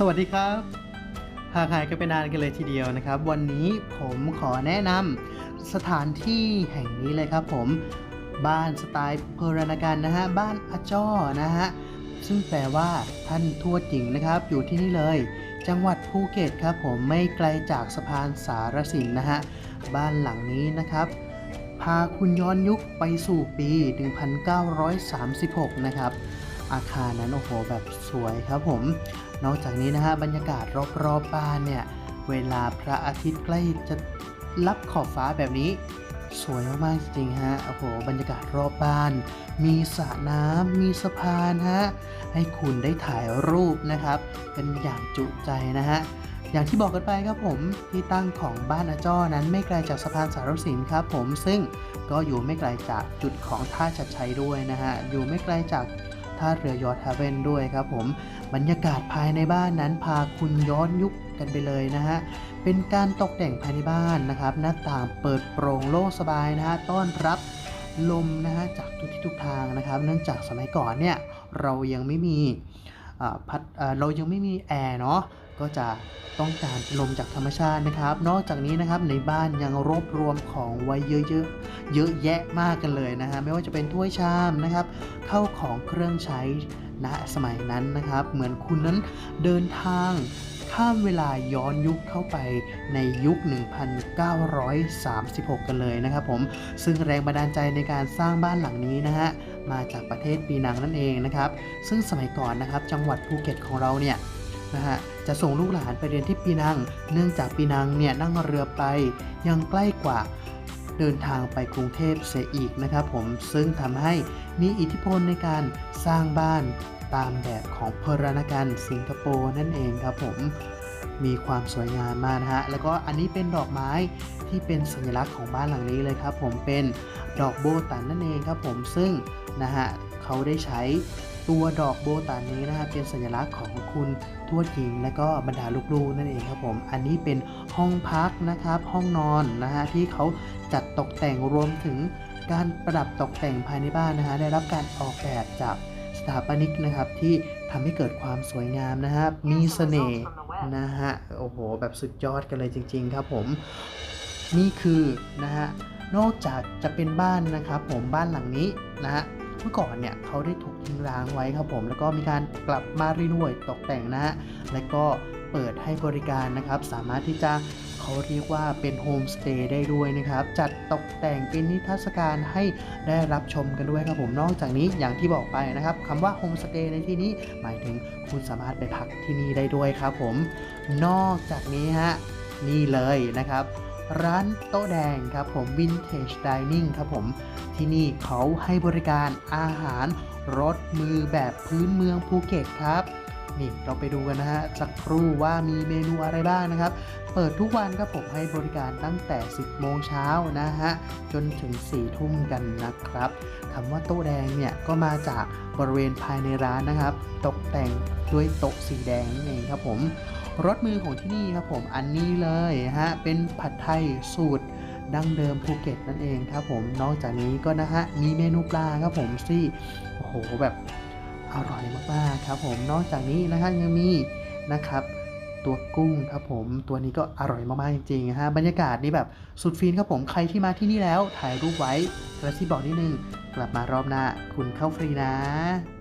สวัสดีครับห่างหายกันไปนานกันเลยทีเดียวนะครับ วันนี้ผมขอแนะนำสถานที่แห่งนี้เลยครับผมบ้านสไตล์เพอรนการนะฮะบ้านอาจ้อนะฮะซึ่งแปลว่าท่านทวดหญิงนะครับ อยู่ที่นี่เลย จังหวัดภูเก็ตครับผมไม่ไกลจากสะพานสารสินนะฮะบ้านหลังนี้นะครับ พาคุณย้อนยุคไปสู่ปี 1936 นะครับ อาคารนั้นโอ้โหแบบสวยครับผม นอกจากนี้นะฮะบรรยากาศรอบๆบบ้านเนี่ยเวลาพระอาทิตย์ใกล้จะรับขอบฟ้าแบบนี้ สวยมากๆจริงๆฮะโอ้โหบรรยากาศรอบบ้าน มีสระน้ำมีสะพานฮะให้คุณได้ถ่ายรูปนะครับ เป็นอย่างจุใจนะฮะอย่างที่บอกกันไปครับผมที่ตั้งของบ้านอาจ้อนั้นไม่ไกลจากสะพานสารสินครับผมซึ่งก็อยู่ไม่ไกลจากจุดของท่าชัดชัยด้วยนะฮะอยู่ไม่ไกลจาก ท่าเรือยอทฮาเวนด้วยครับผมบรรยากาศภายในบ้านนั้นพาคุณย้อนยุคกันไปเลยนะฮะเป็นการตกแต่งภายในบ้านนะครับ หน้าต่างเปิดโปร่งโล่งสบายนะฮะต้อนรับลมนะฮะจากทุกทิศทุกทางนะครับ เนื่องจากสมัยก่อนเนี่ยเรายังไม่มี พัดเรายังไม่มีแอร์เนาะก็จะต้องการลมจากธรรมชาตินะครับ นอกจากนี้นะครับในบ้านยังรวบรวมของไว้เยอะๆเยอะแยะมากกันเลยนะฮะไม่ว่าจะเป็นถ้วยชามนะครับเข้าของเครื่องใช้ณสมัยนั้นนะครับ เหมือนคุณนั้นเดินทางข้ามเวลาย้อนยุคเข้าไปในยุค 1936 กันเลยนะครับผมซึ่งแรงบันดาลใจในการสร้างบ้านหลังนี้นะฮะ มาจากประเทศปีนังนั่นเองนะครับ ซึ่งสมัยก่อนนะครับ จังหวัดภูเก็ตของเราเนี่ยนะฮะจะส่งลูกหลานไปเรียนที่ปีนัง เนื่องจากปีนังเนี่ยนั่งเรือไปยังใกล้กว่าเดินทางไปกรุงเทพเสียอีกนะครับผมซึ่งทำให้มีอิทธิพลในการสร้างบ้านตามแบบของเพรนาการสิงคโปร์นั่นเองครับผม มีความสวยงามมากนะฮะแล้วก็อันนี้เป็นดอกไม้ที่เป็นสัญลักษณ์ของบ้านหลังนี้เลยครับ ผมเป็นดอกโบตันนั่นเองครับผมซึ่งนะฮะเขาได้ใช้ตัวดอกโบตันนี้นะฮะเป็นสัญลักษณ์ของคุณทวดหญิงและก็บรรดาลูกๆนั่นเองครับผมอันนี้เป็นห้องพักนะครับห้องนอนนะฮะที่เขาจัดตกแต่งรวมถึงการประดับตกแต่งภายในบ้านนะฮะได้รับการออกแบบจากสถาปนิกนะครับที่ทำให้เกิดความสวยงามนะฮะมีเสน่ห์ นะฮะ โอ้โห แบบสุดยอดกันเลยจริง ๆ ครับผม นี่คือนะฮะ นอกจากจะเป็นบ้านนะครับผมบ้านหลังนี้นะฮะ เมื่อก่อนเนี่ยเขาได้ถูกทิ้งร้างไว้ครับผม แล้วก็มีการกลับมารีโนเวทตกแต่งนะฮะ และก็เปิดให้บริการนะครับ สามารถที่จะ เขาเรียกว่าเป็นโฮมสเตย์ได้ด้วยนะครับ จัดตกแต่งเป็นนิทรรศการให้ได้รับชมกันด้วยครับผมนอกจากนี้อย่างที่บอกไปนะครับคำว่าโฮมสเตย์ในที่นี้หมายถึงคุณสามารถไปพักที่นี่ได้ด้วยครับผม นอกจากนี้ฮะนี่เลยนะครับร้านโต๊ะแดงครับผม Vintage Dining ครับผมที่นี่เขาให้บริการอาหารรสมือแบบพื้นเมืองภูเก็ตครับ นี่เราไปดูกันนะฮะสักครู่ว่ามีเมนูอะไรบ้างนะครับ เปิดทุกวันครับผมให้บริการตั้งแต่ 10 โมงเช้านะฮะจนถึง 4 ทุ่มกันนะครับคำว่าโต๊ะแดงเนี่ยก็มาจากบริเวณภายในร้านนะครับ ตกแต่งด้วยโต๊ะสีแดงนั่นเองครับผมรสมือของที่นี่ครับผมอันนี้เลยฮะเป็นผัดไทยสูตรดั้งเดิมภูเก็ตนั่นเองครับผมนอกจากนี้ก็นะฮะมีเมนูปลาครับผมที่โอ้โหแบบ อร่อยมากๆครับผมนอกจากนี้นะฮะยังมีนะครับตัวกุ้งครับผมตัวนี้ก็อร่อยมากๆจริงๆฮะบรรยากาศนี่แบบสุดฟินครับผมใครที่มาที่นี่แล้วถ่ายรูปไว้กระซิบบอกนิดนึง กลับมารอบหน้าคุณเข้าฟรีนะ